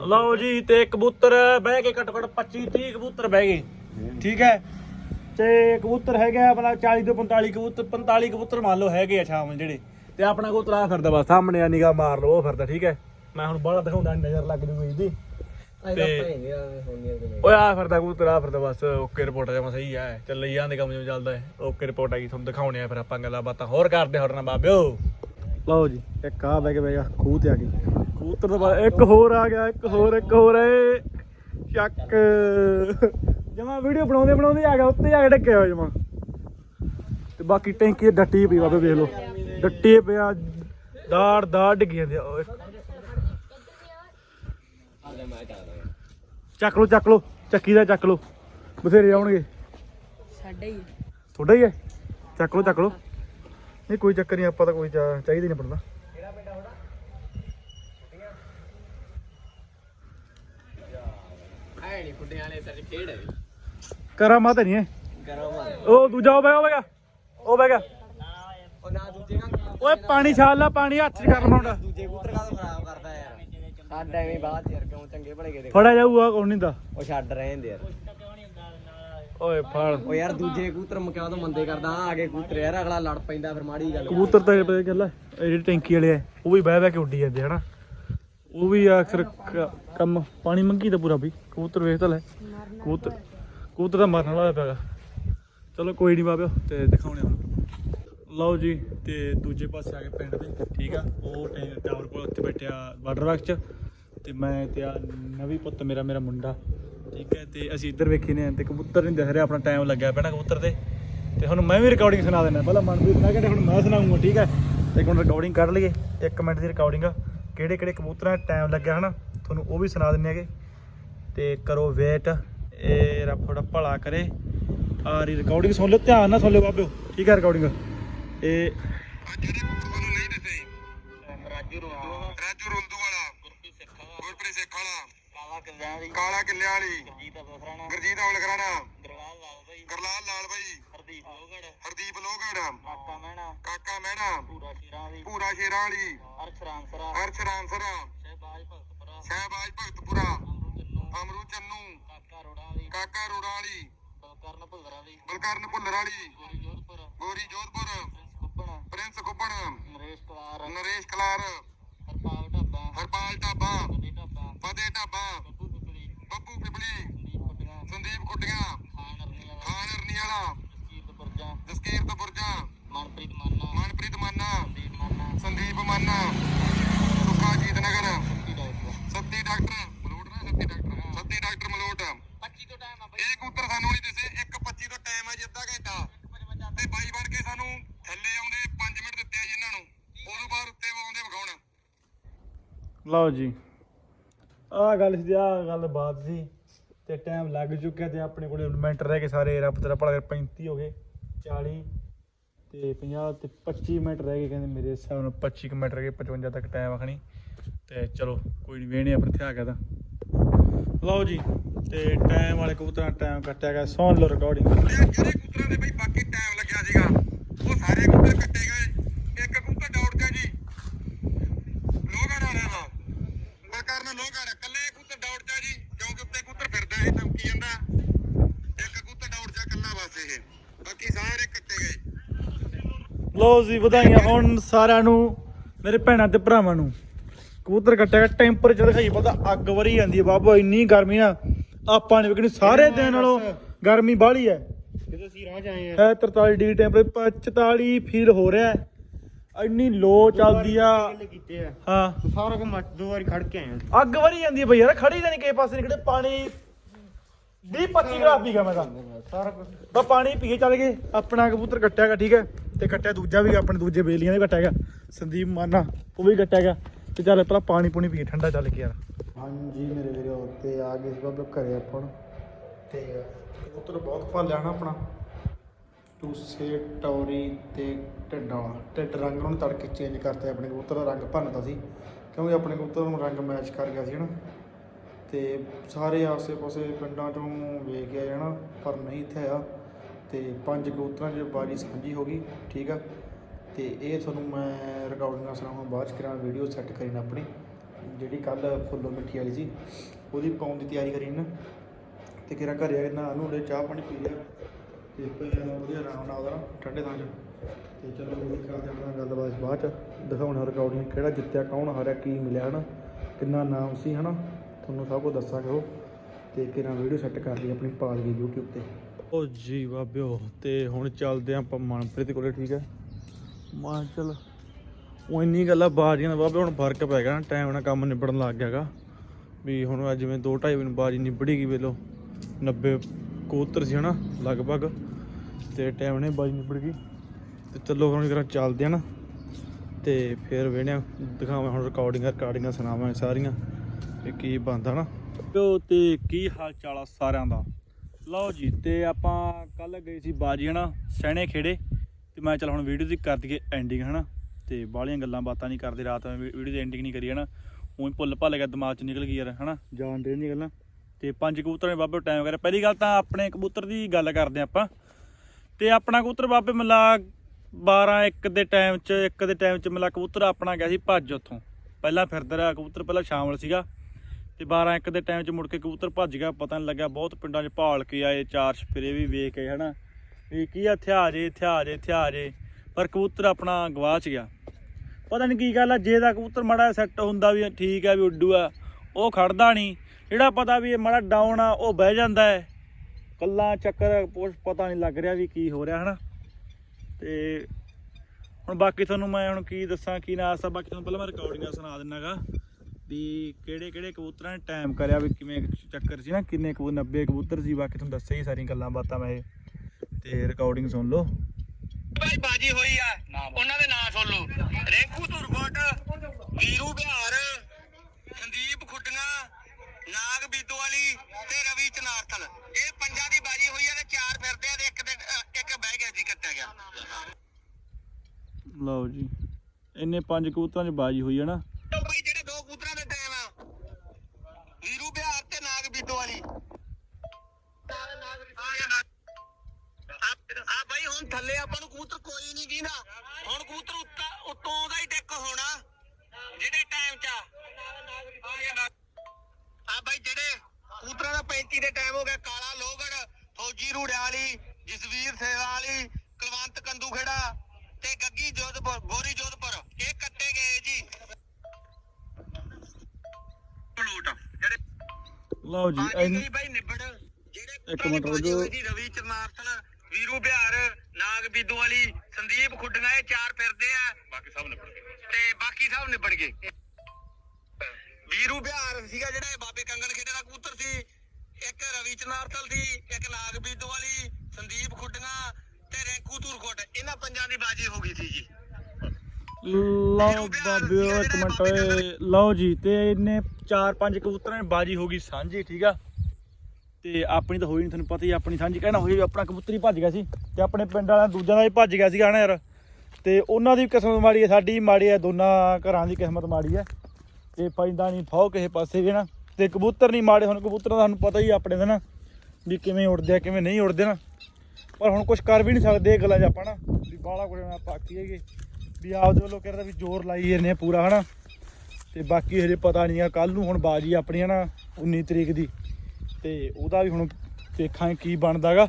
ਲਓ ਜੀ ਤੇ ਕਬੂਤਰ ਬਹਿ ਕੇ ਘੱਟੋ ਘੱਟ 25 30 ਕਬੂਤਰ ਬਹਿ ਗਏ। ਠੀਕ ਹੈ? ਤੇ ਕਬੂਤਰ ਹੈਗੇ ਆ ਆਪਣਾ 40 ਤੋਂ 45 ਕਬੂਤਰ 45 ਕਬੂਤਰ ਮੰਨ ਲਓ ਹੈਗੇ ਆ ਸ਼ਾਮ ਨੂੰ ਜਿਹੜੇ। ਤੇ ਆਪਣਾ ਕਬੂਤਰ ਆ ਫਿਰਦਾ ਬਸ ਸਾਹਮਣੇ ਆ ਨਿਗਾਹ ਮਾਰ ਲਓ ਉਹ ਫਿਰਦਾ ਠੀਕ ਹੈ? ਮੈਂ ਹੁਣ ਬਾਹਲਾ ਦਿਖਾਉਂਦਾ ਨੀ, ਨਜ਼ਰ ਲੱਗ ਜੂਗੀ ਇਹਦੀ ਤੇ ਓਏ ਆ ਫਿਰਦਾ ਕਬੂਤਰ ਆ ਫਿਰਦਾ ਬਸ ਓਕੇ ਰਿਪੋਰਟ ਜਮਾ ਸਹੀ ਹੈ ਚੱਲੀ ਜਾਂਦੇ ਕੰਮ ਜਿਵੇਂ ਚੱਲਦਾ ਹੈ। ਓਕੇ ਰਿਪੋਰਟ ਆ ਗਈ ਤੁਹਾਨੂੰ ਦਿਖਾਉਣੇ ਆ ਫਿਰ ਆਪਾਂ ਗੱਲਾਂ ਬਾਤਾਂ। ਹੋਰ ਕਰਦੇ ਹੋਰ ਨਾ ਬਾਬਿਓ। ਲਓ ਜੀ ਇੱਕ ਆ ਬੈ ਕੇ ਖੂਹ ਤੇ ਆ ਗਈ। ਕਬੂਤਰ ਦਾ ਬਾ- ਇੱਕ ਹੋਰ ਆ ਗਿਆ ਇੱਕ ਹੋਰ ਇੱਕ ਹੋਰ ਏ ਚੱਕ ਜਮਾ ਵੀਡੀਓ ਬਣਾਉਂਦੇ ਬਣਾਉਂਦੇ ਆ ਗਿਆ ਉੱਤੇ ਜਾ ਕੇ ਡੱਕਿਆ ਹੋਇਆ ਜਮਾ। ਤੇ ਬਾਕੀ ਟੈਂਕੀ ਡੱਟੀ ਪਈ ਬਾਬੇ ਵੇਖ ਲਓ। ਡੱਟੀ ਪਿਆ ਦਾੜ ਦਾੜ ਡਿੱਗੀ ਜਾਂਦੀ ਆ। ਚੱਕ ਲਓ ਚੱਕ ਲਓ ਚੱਕੀ ਦਾ ਚੱਕ ਲਓ। ਬਥੇਰੇ ਆਉਣਗੇ। ਸਾਡਾ ਹੀ ਤੁਹਾਡਾ ਹੀ ਹੈ ਚੱਕ ਲਓ ਚੱਕ ਲਓ। ਨਹੀਂ ਕੋਈ ਚੱਕਰ ਨਹੀਂ ਆਪਾਂ ਤਾਂ ਕੋਈ ਚਾ- ਚਾਹੀਦਾ ਨਹੀਂ ਪੜਦਾ ਐ ਨਹੀਂ ਫੁੱਟਿਆਂ ਵਾਲੇ ਸਰ ਖੇਡ ਹੈ ਕਰਾ ਮਾਤਾ ਨਹੀਂ ਹੈ ਗਰਮ ਉਹ ਦੂਜਾ ਉਹ ਬੈਗਾ ਉਹ ਬੈਗਾ ਉਹ ਬੈਗਾ ਉਹ ਨਾ ਦੂਜੇ ਕਾ ਓਏ ਪਾਣੀ ਛਾਲ ਲਾ ਪਾਣੀ ਹੱਥ 'ਚ ਕਰ ਮਾਉਂਦਾ ਦੂਜੇ ਕਬੂਤਰ ਕਾ ਖਰਾਬ ਕਰਦਾ ਯਾਰ ਸਾਡਾ ਐਵੇਂ ਬਾਅਦ ਚ ਯਾਰ ਕਿਉਂ ਚੰਗੇ ਭਲੇ ਕੇ ਦੇਖ ਫੜਾ ਜਾਊਗਾ ਕੋਈ ਨਹੀਂ ਦਾ ਉਹ ਛੱਡ ਰਹੇ ਹੁੰਦੇ ਯਾਰ। ਓਏ ਫੜ। ਉਹ ਯਾਰ ਦੂਜੇ ਕਬੂਤਰ ਮਕਿਆ ਤੋਂ ਮੰਦੇ ਕਰਦਾ ਆ ਆਗੇ ਕਬੂਤਰ ਯਾਰ ਅਗਲਾ ਲੜ ਪੈਂਦਾ ਫਿਰ ਮਾੜੀ ਗੱਲ ਕਬੂਤਰ ਤਾਂ ਇਹ ਪਤਾ ਕੀ ਗੱਲ ਹੈ ਇਹ ਜਿਹੜੀ ਟੈਂਕੀ ਵਾਲੇ ਆ ਉਹ ਵੀ ਬਹਿ ਬਹਿ ਕੇ ਉੱਡੀ ਜਾਂਦੇ ਹਨਾ? ਉਹ ਵੀ ਅਕਸਰ ਕ- ਕੰਮ ਪਾਣੀ ਮੰਗੀ ਤਾਂ ਪੂਰਾ ਵੀ ਕਬੂਤਰ ਵੇਖ ਤਾਂ ਲੈ। ਕਬੂਤਰ ਕਬੂਤਰ ਤਾਂ ਮਰਨ ਵਾਲਾ ਪਿਆਗਾ ਚਲੋ ਕੋਈ ਨਹੀਂ ਬਾਬਿਓ ਤੇ ਦਿਖਾਉਣੇ ਹੁਣ। ਲਓ ਜੀ, ਤੇ ਦੂਜੇ ਪਾਸੇ ਆ ਗਏ ਪਿੰਡ ਦੇ, ਠੀਕ ਆ? ਉਹ ਟੈ- ਟਾਵਰ ਕੋਲ ਉੱਥੇ ਬੈਠਿਆ ਵਾਟਰ ਬਾਕਸ 'ਚ, ਤੇ ਮੈਂ ਤੇ ਆ ਨਵੀਂ ਪੁੱਤ ਮੇਰਾ ਮੇਰਾ ਮੁੰਡਾ, ਠੀਕ ਹੈ ਤੇ ਅਸੀਂ ਇੱਧਰ ਵੇਖੀ ਨੇ, ਤੇ ਕਬੂਤਰ ਨਹੀਂ ਦਿਖ ਰਿਹਾ, ਆਪਣਾ ਟਾਈਮ ਲੱਗਿਆ ਪੈਣਾ ਕਬੂਤਰ ਤੇ। ਤੇ ਹੁਣ ਮੈਂ ਵੀ ਰਿਕਾਰਡਿੰਗ ਸੁਣਾ ਦਿੰਦਾ, ਪਹਿਲਾਂ ਮਨਪ੍ਰੀਤ ਨਾ ਕਹਿੰਦੇ ਹੁਣ ਮੈਂ ਸੁਣਾਉਂਗਾ, ਠੀਕ ਹੈ ਤੇ ਹੁਣ ਮਿੰਟ ਰਿਕਾਰਡਿੰਗ ਕਰ ਲਈਏ 1 ਮਿੰਟ ਦੀ ਰਿਕਾਰਡਿੰਗ ਕਿਹੜੇ ਕਿਹੜੇ ਕਬੂਤਰਾਂ ਟਾਈਮ ਲੱਗਿਆ, ਹਨਾ? ਤੁਹਾਨੂੰ ਉਹ ਵੀ ਸੁਣਾ ਦਿੰਨੇ ਹੈਗੇ। ਤੇ ਕਰੋ ਵੇਟ ਇਹ ਰੱਬ ਤੁਹਾਡਾ ਭਲਾ ਕਰੇ। ਆ ਰੀ ਰਿਕਾਰਡਿੰਗ ਸੁਣ ਲਓ, ਧਿਆਨ ਨਾਲ ਸੁਣ ਲਿਓ ਬਾਬਿਓ, ਠੀਕ ਹੈ ਰਿਕਾਰਡਿੰਗ ਇਹ ਰਾਜੂ ਰੋਂਦੂ ਰਾਜੂ ਰੋਂਦੂ ਵਾਲਾ। ਗੁਰਪ੍ਰੀਤ ਸੇਖ ਵਾਲਾ। ਕਾਲਾ ਕਿੱਲਿਆਂ ਵਾਲੀ। ਕਾਲਾ ਕਿੱਲਿਆਂ ਵਾਲੀ। ਗਰਜੀਤ ਅਫਸਰਾਣਾ ਗਰਜੀਤ ਔਲਖਰਾਣਾ ਗਰਲਾਲ ਲਾਲ ਬਾਈ। ਗਰਲਾਲ ਲਾਲ ਬਾਈ। ਹਰਦੀਪ ਲੋਗੜ ਹਰਦੀਪ ਲੋਗੜ ਕਾਕਾ ਮਹਿਣਾ। ਕਾਕਾ ਮਹਿਣਾ। ਪੂਰਾ ਸ਼ੇਰਾਂ ਵਾਲੀ। ਪੂਰਾ ਸ਼ੇਰਾਂ ਵਾਲੀ। ਅਰਸ਼ ਰਾਮਸਰਾ ਅਰਸ਼ ਰਾਮਸਰਾ ਸਹਿਬਾਜ ਭਗਤਪੁਰਾ। ਸਹਿਬਾਜ ਭਗਤਪੁਰਾ। ਅਮਰੂ ਚੰਨੂ। ਕਾਕਾ ਰੋੜਾ ਵਾਲੀ। ਕਾਕਾ ਰੋੜਾ ਵਾਲੀ। ਬਲਕਰਨ ਭੁੱਲਰ ਵਾਲੀ। ਬਲਕਰਨ ਭੁੱਲਰ ਵਾਲੀ। ਗੋਰੀ ਜੋਧਪੁਰ। ਗੋਰੀ ਜੋਧਪੁਰ। ਪ੍ਰਿੰਸ ਕੁੱਬਣ ਨਰੇਸ਼ ਕਲਾਰ ਨਰੇਸ਼ ਕਲਾਰ ਹਰਪਾਲ ਢਾਬਾ ਹਰਪਾਲ ਢਾਬਾ ਫਤਿਹ ਢਾਬਾ ਬੱਬੂ ਪਿਪਲੀ ਸੰਦੀਪ ਕੁੱਟੀਆਂ ਖਾਨ ਅਰਨੀ ਵਾਲਾ ਜਸਕੀਰਤ ਬੁਰਜਾ ਮਨਪ੍ਰੀਤ ਮਾਨਾ ਮਨਪ੍ਰੀਤ ਮਾਨਾ ਸੰਦੀਪ ਮਾਨਾ ਸੁਖਾਜੀਤ ਨਗਰ ਸੱਤੀ ਡਾਕਟਰ। ਮਲੋਟ ਨਾ ਸੱਤੀ ਡਾਕਟਰ ਸੱਤੀ ਡਾਕਟਰ ਮਲੋਟ। 25 ਤੋਂ ਟਾਈਮ ਆ ਬਈ। ਇਹ ਕਬੂਤਰ ਸਾਨੂੰ ਨਹੀਂ ਦਿਸੇ 1:25 ਤੋਂ ਟਾਈਮ ਆ ਜੀ ਅੱਧਾ ਘੰਟਾ। ਤੇ ਬਾਈ ਬਣ ਕੇ ਸਾਨੂੰ ਥੱਲੇ ਆਉਂਦੇ 5 ਮਿੰਟ ਦਿੱਤੇ ਆ ਜੀ ਇਹਨਾਂ ਨੂੰ। ਉਦੋਂ ਬਾਅਦ ਉੱਤੇ ਆਉਂਦੇ ਵਿਖਾਉਣ। ਲਓ ਜੀ। ਆਹ ਗੱਲ ਸੀ ਆਹ ਗੱਲ ਬਾਤ ਸੀ ਤੇ ਟਾਈਮ ਲੱਗ ਚੁੱਕਿਆ ਤੇ ਆਪਣੇ ਕੋਲੇ ਮਿੰਟ ਰਹਿ ਗਏ ਸਾਰੇ। ਰੱਬ ਤੇਰਾ ਭਲਾ ਕਰੇ 35 ਹੋ ਗਏ 40 ਤੇ 50 ਤੇ 25 ਮਿੰਟ ਰਹਿ ਗਏ ਕਹਿੰਦੇ ਮੇਰੇ ਹਿਸਾਬ ਨਾਲ 25 ਕੁ ਮਿੰਟ ਰਹਿ ਗਏ 55 ਤੱਕ ਟਾਈਮ ਆਖਣੀ। ਤੇ ਚਲੋ ਕੋਈ ਨਹੀਂ ਵੇਹਣੇ ਫਿਰ ਇੱਥੇ ਆ ਗਿਆ ਤਾਂ। ਲਓ ਜੀ ਤੇ ਟਾਈਮ ਵਾਲੇ ਕਬੂਤਰਾਂ ਟਾਈਮ ਕੱਟਿਆ ਗਿਆ। ਸੁਣ ਲਓ ਰਿਕਾਰਡਿੰਗ ਜਿਹੜੇ ਕਬੂਤਰਾਂ ਦੇ ਬਈ ਬਾਕੀ ਟਾਈਮ ਲੱਗਿਆ ਸੀਗਾ ਉਹ ਸਾਰੇ ਕਬੂਤਰ ਕੱਟੇ ਗਏ ਇੱਕ ਕਬੂਤਰ ਦੌੜ ਗਿਆ ਜੀ ਲੋਗੜ ਵਾਲਿਆਂ ਦਾ ਬਲਕਰਨ ਲੋਗੜ ਕੱਲੇ ਕਬੂਤਰ ਦੌੜ ਜਾ ਜੀ ਕਿਉਂਕਿ ਉੱਤੇ ਕਬੂਤਰ ਫਿਰਦਾ ਇਹ ਧਮਕੀ ਜਾਂਦਾ ਇੱਕ ਕਬੂਤਰ ਦੌੜ ਜਾ ਕੱਲਾ ਬਸ ਇਹ ਬਾਕੀ ਸਾਰੇ ਕੱਟੇ ਲਓ ਜੀ ਵਧਾਈਆਂ ਹੋਣ ਸਾਰਿਆਂ ਨੂੰ ਮੇਰੇ ਭੈਣਾਂ ਤੇ ਭਰਾਵਾਂ ਨੂੰ। ਕਬੂਤਰ ਕੱਟਿਆ ਟੈਂਪਰੇਚਰ ਦਿਖਾਈ ਪਤਾ ਅੱਗ ਵਰੀ ਜਾਂਦੀ ਹੈ ਬਾਬਾ ਇੰਨੀ ਗਰਮੀ ਨਾ। ਆਪਾਂ ਨੇ ਵਿਕਣੀ ਸਾਰੇ ਦਿਨ ਨਾਲੋਂ ਗਰਮੀ ਬਾਹਲੀ ਹੈ। ਜਦੋਂ ਅਸੀਂ ਰਾਹ 'ਚ ਆਏ ਆ। ਹੈ 43 ਡਿਗਰੀ ਟੈਂਪਰੇਚਰ 44 ਫੀਲ ਹੋ ਰਿਹਾ ਹੈ। ਇੰਨੀ ਲੋ ਚੱਲਦੀ ਆ। ਕੀਤੇ ਹਾਂ। ਸਾਰਾ ਮੱਚ ਦੋ ਵਾਰੀ ਖੜ ਕੇ ਆਏ ਆ ਅੱਗ ਵਰੀ ਜਾਂਦੀ ਹੈ ਬਈ ਯਾਰ ਖੜੀ ਤਾਂ ਨਹੀਂ ਕਿਸੇ ਪਾਸੇ ਨਿਕਲੇ ਪਾਣੀ 20 25 ਗਲਾਸ ਪੀ ਗਿਆ ਮੈਂ ਤਾਂ। ਸਾਰਾ ਕੁਝ ਬਾ ਪਾਣੀ ਪੀਏ ਚੱਲ ਗਏ। ਆਪਣਾ ਕਬੂਤਰ ਕੱਟਿਆ ਗਾ ਠੀਕ ਹੈ? ਤੇ ਕੱਟਿਆ ਦੂਜਾ ਵੀ ਗਾ, ਆਪਣੇ ਦੂਜੇ ਬੇਲੀਆਂ ਵੀ ਕੱਟਿਆ ਗਿਆ। ਸੰਦੀਪ ਮਾਨਾ ਉਹ ਵੀ ਕੱਟਿਆ ਗਿਆ। ਤੇ ਚੱਲ ਪਹਿਲਾਂ ਪਾਣੀ ਪੂਣੀ ਪੀਏ ਠੰਡਾ ਚੱਲ ਕੇ ਯਾਰ। ਹਾਂਜੀ ਮੇਰੇ ਵੀਰੋ ਤੇ ਆ ਗਏ ਬਾਬੇ ਘਰੇ ਆਪਾਂ ਤੇ ਕਬੂਤਰ ਬਹੁਤ ਭਾਲਿਆ ਨਾ ਆਪਣਾ। ਟੂਸੇ ਟੌਰੀ ਤੇ ਢਿੱਡਾਂ ਢਿੱਡ ਰੰਗ ਨੂੰ ਤੜਕੇ ਚੇਂਜ ਕਰਤਾ ਆਪਣੇ ਕਬੂਤਰ ਦਾ ਰੰਗ ਭੰਨਤਾ ਸੀ। ਕਿਉਂਕਿ ਆਪਣੇ ਕਬੂਤਰ ਨੂੰ ਰੰਗ ਮੈਚ ਕਰ ਗਿਆ ਸੀ ਨਾ ਤੇ ਸਾਰੇ ਆਸੇ-ਪਾਸੇ ਪਿੰਡਾਂ ਚੋਂ ਵੇਖ ਕੇ ਆਏ ਨਾ ਪਰ ਨਹੀਂ ਇੱਥੇ ਆਇਆ। ਤੇ ਪੰਜ ਕਬੂਤਰਾਂ 'ਚ ਬਾਜੀ ਸਾਂਝੀ ਹੋ ਗਈ, ਠੀਕ ਆ। ਤੇ ਇਹ ਤੁਹਾਨੂੰ ਮੈਂ ਰਿਕਾਰਡਿੰਗਾਂ ਸੁਣਾਵਾਂ, ਬਾਅਦ 'ਚ ਕਰਾਂ ਵੀਡੀਓ ਸੈੱਟ ਕਰੀਨ ਆਪਣੀ, ਜਿਹੜੀ ਕੱਲ ਫੁੱਲੋ ਮਿੱਠੀ ਵਾਲੀ ਸੀ, ਉਹਦੀ ਪਾਉਣ ਦੀ ਤਿਆਰੀ ਕਰੀ ਨਾ ਤੇ ਕਿਰਾ ਘਰੇ ਆ ਨਾ ਨੂੰ ਚਾਹ ਪਾਣੀ ਪੀ ਲਿਆ, ਤੇ ਫਿਰ ਵਧੀਆ ਆਰਾਮ ਨਾਲ ਉਹਦਾ ਠੰਡੇ ਥਾਂ 'ਚ। ਤੇ ਚਲੋ ਇਹ ਕਰਦੇ ਹਾਂ ਗੱਲਬਾਤ ਬਾਅਦ 'ਚ, ਦਿਖਾਉਣਾ ਰਿਕਾਰਡਿੰਗ ਕਿਹੜਾ ਜਿੱਤਿਆ, ਕੌਣ ਹਾਰਿਆ, ਕੀ ਮਿਲਿਆ ਹਨਾ, ਕਿੰਨਾ ਨਾਮ ਸੀ ਹਨਾ। ਤੁਹਾਨੂੰ ਸਭ ਕੁਝ ਦੱਸਾਂਗੇ ਉਹ ਤੇ ਕਿਹੜਾ ਵੀਡੀਓ ਸੈੱਟ ਕਰ ਲਈ ਆਪਣੀ ਪਾ ਲਈ YouTube ਤੇ। ਓ ਜੀ ਬਾਬਿਓ, ਤੇ ਹੁਣ ਚੱਲਦੇ ਆਂ ਆਪਾਂ ਮਨਪ੍ਰੀਤ ਕੋਲੇ, ਠੀਕ ਹੈ? ਮਾਂ ਚਲ, ਉਹ ਇੰਨੀ ਗੱਲਾਂ ਬਾਜੀਆਂ ਦਾ ਬਾਬੇ ਹੁਣ ਫ਼ਰਕ ਪੈ ਗਿਆ ਨਾ ਟਾਈਮ ਨਾਲ ਕੰਮ ਨਿਬੜਨ ਲੱਗ ਗਿਆਗਾ ਵੀ ਹੁਣ ਅੱਜ ਜਿਵੇਂ 2:30 ਵਜੇ ਨੂੰ ਬਾਜੀ ਨਿਬੜੀ ਗਈ ਵੇਲੋ 90 ਕਬੂਤਰ ਸੀ ਹਨਾ, ਲਗਭਗ, ਤੇ ਟਾਈਮ ਨੇ ਬਾਜੀ ਨਿਬੜ ਗਈ। ਤੇ ਚਲੋ ਹੁਣ ਕਰਾਂ ਚੱਲਦੇ ਆ ਨਾ, ਤੇ ਫਿਰ ਵੇਣਿਆ ਦਿਖਾਵਾਂ ਹੁਣ ਰਿਕਾਰਡਿੰਗਾਂ ਰਿਕਾਰਡਿੰਗਾਂ ਸੁਣਾਵਾਂਗੇ ਸਾਰੀਆਂ। ਵੀ ਕੀ ਬਣਦਾ ਨਾ? ਪਿਓ ਤੇ ਕੀ ਹਾਲ ਚਾਲ ਆ ਸਾਰਿਆਂ ਦਾ? ਲਓ ਜੀ, ਤੇ ਆਪਾਂ ਕੱਲ ਗਏ ਸੀ ਬਾਜੀ, ਹਨਾ? ਸਹਿਣੇ ਖੇੜੇ। ਤੇ ਮੈਂ ਚੱਲ ਹੁਣ ਵੀਡੀਓ ਦੀ ਕਰ ਦਈਏ ਐਂਡਿੰਗ ਹਨਾ? ਤੇ ਬਾਹਲੀਆਂ ਗੱਲਾਂ ਬਾਤਾਂ ਨਹੀਂ ਕਰਦੇ, ਰਾਤ ਮੈਂ ਵੀਡੀਓ ਦੀ ਐਂਡਿੰਗ ਨਹੀਂ ਕਰੀ, ਹਨਾ? ਉਹੀ ਭੁੱਲ ਭੱਲ ਗਿਆ, ਦਿਮਾਗ ਚ ਨਿਕਲ ਗਈ ਯਾਰ, ਹਨਾ? ਜਾਣ ਦੇ ਨਹੀਂ ਗੱਲਾਂ। ਤੇ ਪੰਜ ਕਬੂਤਰਾਂ ਨੇ ਬਾਬੇ ਟਾਈਮ ਵਗੈਰਾ। ਪਹਿਲੀ ਗੱਲ ਤਾਂ ਆਪਣੇ ਕਬੂਤਰ ਦੀ ਗੱਲ ਕਰਦੇ ਆਪਾਂ। ਤੇ ਆਪਣਾ ਕਬੂਤਰ ਬਾਬੇ ਮਿਲਾ 12 1 ਦੇ ਟਾਈਮ 'ਚ 1 ਦੇ ਟਾਈਮ 'ਚ ਮਿਲਾ ਕਬੂਤਰ ਆਪਣਾ ਗਿਆ ਸੀ ਭੱਜ ਉੱਥੋਂ। ਪਹਿਲਾਂ ਫਿਰਦਾ ਰਿਹਾ ਕਬੂਤਰ, ਪਹਿਲਾਂ ਸ਼ਾਮਲ ਸੀਗਾ। ਤੇ 12 1 ਦੇ ਟਾਈਮ 'ਚ ਮੁੜ ਕੇ ਕਬੂਤਰ ਭੱਜ ਗਿਆ ਪਤਾ ਨਹੀਂ ਲੱਗਿਆ ਬਹੁਤ ਪਿੰਡਾਂ 'ਚ ਭਾਲ ਕੇ ਆਏ ਚਾਰ ਛਪਰੇ ਵੀ ਵੇਖ ਕੇ ਹਨਾ। ਵੀ ਕੀ ਆ, ਇੱਥੇ ਆ ਜੇ ਇੱਥੇ ਆ ਜੇ ਇੱਥੇ ਆ ਜੇ ਪਰ ਕਬੂਤਰ ਆਪਣਾ ਗਵਾਚ ਗਿਆ। ਪਤਾ ਨਹੀਂ ਕੀ ਗੱਲ ਆ ਜੇ ਦਾ ਕਬੂਤਰ ਮੜਾ ਸੈੱਟ ਹੁੰਦਾ ਵੀ ਠੀਕ ਆ ਵੀ ਉੱਡੂ ਆ ਉਹ ਖੜਦਾ ਨਹੀਂ ਜਿਹੜਾ ਪਤਾ ਵੀ ਇਹ ਮੜਾ ਡਾਊਨ ਆ ਉਹ ਬਹਿ ਜਾਂਦਾ ਹੈ। ਕੱਲਾ ਚੱਕਰ ਪਤਾ ਨਹੀਂ ਲੱਗ ਰਿਹਾ ਵੀ ਕੀ ਹੋ ਰਿਹਾ ਹਨਾ। ਤੇ ਹੁਣ ਬਾਕੀ ਤੁਹਾਨੂੰ ਮੈਂ ਹੁਣ ਕੀ ਦੱਸਾਂ ਕੀ ਨਾ ਆਸਾ ਬਾਕੀ ਤੁਹਾਨੂੰ ਪਹਿਲਾਂ ਮੈਂ ਰਿਕਾਰਡਿੰਗਾਂ ਸੁਣਾ ਦਿੰਨਾਗਾ ਵੀ ਕਿਹੜੇ ਕਿਹੜੇ ਕਬੂਤਰਾਂ ਨੇ ਟਾਈਮ ਕਰਿਆ ਵੀ ਕਿਵੇਂ ਚੱਕਰ ਸੀ ਨਾ ਕਿੰਨੇ ਕਬੂ 90 ਕਬੂਤਰ ਸੀ ਬਾਕੀ ਤੁਹਾਨੂੰ ਦੱਸਿਆ ਹੀ ਸਾਰੀਆਂ ਗੱਲਾਂ ਬਾਤਾਂ ਮੈਂ ਇਹ। ਤੇ ਰਿਕਾਰਡਿੰਗ ਸੁਣ ਲਓ। ਭਾਈ ਬਾਜੀ ਹੋਈ ਆ ਉਹਨਾਂ ਦੇ ਨਾਂ ਸੁਣ ਲਓ। ਰੈਂਕੂ ਧੁਰਗੋਟ ਵੀਰੂ ਬਿਹਾਰ ਸੰਦੀਪ ਖੁੱਡੀਆਂ ਨਾਗ ਬੀਦੋ ਵਾਲੀ ਤੇ ਰਵੀ ਚਨਾਰਥਲ। ਇਹ ਪੰਜਾਂ ਦੀ ਬਾਜੀ ਹੋਈ ਆ ਤੇ ਚਾਰ ਫਿਰਦੇ ਆ ਤੇ ਇੱਕ ਦੇ ਇੱਕ ਬਹਿ ਗਿਆ ਜੀ ਕੱਟਿਆ ਗਿਆ। ਲਓ ਜੀ। ਇੰਨੇ ਪੰਜ ਕਬੂਤਰਾਂ 'ਚ ਬਾਜੀ ਹੋਈ ਹੈ ਨਾ। ਥੱਲੇ ਆਪਾਂ ਨੂੰ ਕਬੂਤਰ ਕੋਈ ਨਹੀਂ ਦੀਦਾ ਹੁਣ ਕਬੂਤਰ ਉੱਤਾ ਉੱਤੋਂ ਦਾ ਹੀ ਟਿਕ ਹੋਣਾ। ਜਿਹੜੇ ਟਾਈਮ ਚ ਆ। ਆ ਭਾਈ ਜਿਹੜੇ ਕਬੂਤਰਾਂ ਦਾ 35 ਦੇ ਟਾਈਮ ਹੋ ਗਿਆ ਕਾਲਾ ਲੋਗੜ ਫੌਜੀ ਰੂੜਿਆਂ ਵਾਲੀ ਜਸਵੀਰ ਸੇਵਾ ਵਾਲੀ ਕੁਲਵੰਤ ਕੰਦੂ ਖੇੜਾ ਤੇ ਗੱਗੀ ਜੋਧਪੁਰ ਗੋਰੀ ਜੋਧਪੁਰ। ਇਹ ਕੱਟੇ ਗਏ ਜੀ। ਪਲੂਟ ਜਿਹੜੇ ਲਓ ਜੀ ਬਾਜੀ ਇੰਨ- ਗਈ ਭਾਈ ਨਿਬੜ। ਜਿਹੜੇ ਇੱਕ ਮਿੰਟ ਰੁਕੋ। ਜੀ ਰਵੀ ਚਰਨਾਰਥਲ ਵੀਰੂ ਬਿਹਾਰ ਨਾਗ ਬੀਦੂ ਵਾਲੀ ਸੰਦੀਪ ਖੁੱਡੀਆਂ ਇਹ ਚਾਰ ਫਿਰਦੇ ਆ ਬਾਕੀ ਸਭ ਨਿਬੜ ਗਏ ਤੇ ਬਾਕੀ ਸਭ ਨਿਬੜ ਗਏ ਵੀਰੂ ਬਿਹਾਰ ਸੀਗਾ ਜਿਹੜਾ ਇਹ ਬਾਬੇ ਕੰਗਣ ਖੇੜੇ ਦਾ ਕਬੂਤਰ ਸੀ ਇੱਕ ਰਵੀ ਚਨਾਰਥਲ ਸੀ ਇੱਕ ਨਾਗ ਬੀਦੂ ਵਾਲੀ ਸੰਦੀਪ ਖੁੱਡੀਆਂ ਤੇ ਰੈਂਕੂ ਧੂਰਕੋਟ। ਇਹਨਾਂ ਪੰਜਾਂ ਦੀ ਬਾਜੀ ਹੋ ਗਈ ਸੀ ਜੀ। ਲਓ ਬਾਬਿਓ ਇੱਕ ਮਿੰਟ ਓਏ ਲਓ ਜੀ ਤੇ ਚਾਰ ਪੰਜ ਕਬੂਤਰਾਂ ਦੀ ਬਾਜੀ ਹੋ ਗਈ ਸਾਂਝੀ ਠੀਕ ਆ? ਤੇ ਆਪਣੀ ਤਾਂ ਹੋਈ ਨਹੀਂ ਤੁਹਾਨੂੰ ਪਤਾ ਹੀ ਆਪਣੀ ਸਾਂਝੀ ਕਹਿਣਾ ਹੋਈ ਆਪਣਾ ਕਬੂਤਰ ਭੱਜ ਗਿਆ ਸੀ ਤੇ ਆਪਣੇ ਪਿੰਡ ਵਾਲਿਆਂ ਦੂਜਿਆਂ ਦਾ ਵੀ ਭੱਜ ਗਿਆ ਸੀਗਾ ਨਾ ਯਾਰ। ਤੇ ਉਹਨਾਂ ਦੀ ਕਿਸਮਤ ਮਾੜੀ ਹੈ ਸਾਡੀ ਮਾੜੀ ਹੈ ਦੋਨਾਂ ਘਰਾਂ ਦੀ ਕਿਸਮਤ ਮਾੜੀ ਹੈ। ਤੇ ਪੈਂਦਾ ਨਹੀਂ ਫਾਉ ਕਿਸੇ ਪਾਸੇ ਵੀ ਨਾ ਤੇ ਕਬੂਤਰ ਨਹੀਂ ਮਾੜੇ, ਹੁਣ ਕਬੂਤਰਾਂ ਦਾ ਤੁਹਾਨੂੰ ਪਤਾ ਹੀ ਆਪਣੇ ਦਾ ਨਾ, ਵੀ ਕਿਵੇਂ ਉੜਦੇ ਆ, ਕਿਵੇਂ ਨਹੀਂ ਉੜਦੇ ਨਾ। ਪਰ ਹੁਣ ਕੁਝ ਕਰ ਵੀ ਨਹੀਂ ਸਕਦੇ ਇਹ ਗੱਲਾਂ 'ਚ ਆਪਾਂ ਨਾ, ਵੀ ਬਾਹਲਾ ਕੁਝ ਆਪਾਂ ਆਖੀਏਗੇ ਵੀ ਆਪਦੇ ਵੱਲੋਂ ਕਰਦਾ ਵੀ ਜ਼ੋਰ ਲਾਈ ਜਾਂਦੇ ਆ ਪੂਰਾ, ਹਨਾ। ਤੇ ਬਾਕੀ ਹਜੇ ਪਤਾ ਨਹੀਂ ਆ ਕੱਲ ਨੂੰ ਹੁਣ ਬਾਜੀ ਆਪਣੀ ਆ ਨਾ 19 ਤਰੀਕ ਦੀ। ਤੇ ਉਹਦਾ ਵੀ ਹੁਣ ਦੇਖਾਂਗੇ ਕੀ ਬਣਦਾਗਾ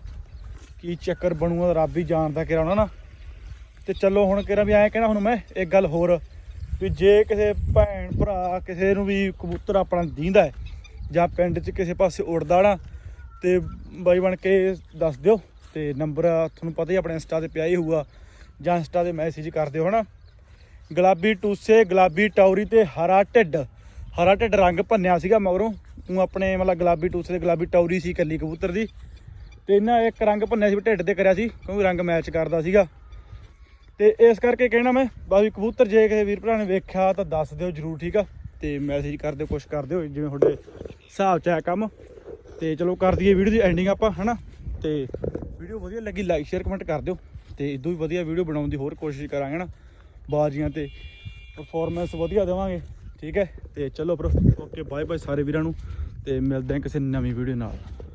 ਕੀ ਚੱਕਰ ਬਣੂਗਾ, ਰੱਬ ਹੀ ਜਾਣਦਾ ਕਿਹੜਾ ਉਹਨਾਂ ਨਾ। ਤੇ ਚਲੋ ਹੁਣ ਕਿਹੜਾ ਵੀ ਐਂ ਕਹਿਣਾ ਹੁਣ ਮੈਂ, ਇੱਕ ਗੱਲ ਹੋਰ। ਵੀ ਜੇ ਕਿਸੇ ਭੈਣ ਭਰਾ ਕਿਸੇ ਨੂੰ ਵੀ ਕਬੂਤਰ ਆਪਣਾ ਦੀਂਦਾ ਹੈ ਜਾਂ ਪਿੰਡ 'ਚ ਕਿਸੇ ਪਾਸੇ ਉੜਦਾ ਨਾ, ਤੇ ਬਾਈ ਬਣ ਕੇ ਦੱਸ ਦਿਓ ਤੇ ਨੰਬਰ ਤੁਹਾਨੂੰ ਪਤਾ ਹੀ ਆਪਣੇ ਇੰਸਟਾ ਤੇ ਪਿਆ ਹੀ ਹੋਊਗਾ ਜਾਂ ਇੰਸਟਾ ਤੇ ਮੈਸੇਜ ਕਰ ਦਿਓ ਹਨਾ। ਗੁਲਾਬੀ ਟੂਸੇ, ਗੁਲਾਬੀ ਟੌਰੀ ਤੇ ਹਰਾ ਢਿੱਡ। ਹਰਾ ਢਿੱਡ ਰੰਗ ਭੰਨਿਆ ਸੀਗਾ ਮਗਰੋਂ। ਉਹ ਆਪਣੇ ਮਤਲਬ ਗੁਲਾਬੀ ਟੂਸੇ ਤੇ ਗੁਲਾਬੀ ਟੌਰੀ ਸੀ ਕੱਲੀ ਕਬੂਤਰ ਦੀ। ਤੇ ਇਹਨਾਂ ਇੱਕ ਰੰਗ ਭੰਨਿਆ ਸੀ, ਵੀ ਢਿੱਡ ਤੇ ਕਰਿਆ ਸੀ, ਕਿਉਂਕਿ ਰੰਗ ਮੈਚ ਕਰਦਾ ਸੀਗਾ। ਤੇ ਇਸ ਕਰਕੇ ਕਹਿਣਾ ਮੈਂ, ਬਾਕੀ ਕਬੂਤਰ ਜੇ ਕਿਸੇ ਵੀਰ ਭਰਾ ਨੇ ਵੇਖਿਆ ਤਾਂ ਦੱਸ ਦਿਓ ਜਰੂਰ, ਠੀਕ ਆ? ਤੇ ਮੈਸੇਜ ਕਰ ਦਿਓ, ਕੁਛ ਕਰ ਦਿਓ, ਜਿਵੇਂ ਤੁਹਾਡੇ ਹਿਸਾਬ ਚ ਹੈ ਕੰਮ। ਤੇ ਚਲੋ ਕਰ ਦਈਏ ਵੀਡੀਓ ਦੀ ਐਂਡਿੰਗ ਆਪਾਂ, ਹਨਾ? ਤੇ ਵੀਡੀਓ ਵਧੀਆ ਲੱਗੀ ਲਾਈਕ ਸ਼ੇਅਰ ਕਮੈਂਟ ਕਰ ਦਿਓ। ਤੇ ਇਦੋਂ ਵੀ ਵਧੀਆ ਵੀਡੀਓ ਬਣਾਉਣ ਦੀ ਹੋਰ ਕੋਸ਼ਿਸ਼ ਕਰਾਂਗੇ ਨਾ ਬਾਜ਼ੀਆਂ ਤੇ ਪਰਫਾਰਮੈਂਸ ਵਧੀਆ ਦੇਵਾਂਗੇ, ਠੀਕ ਹੈ? ਤੇ ਚਲੋ ਬ్రో ਓਕੇ ਬਾਏ ਬਾਏ ਸਾਰੇ ਵੀਰਾਂ ਨੂੰ। ਤੇ ਮਿਲਦੇ ਹਾਂ ਕਿਸੇ ਨਵੀਂ ਵੀਡੀਓ ਨਾਲ।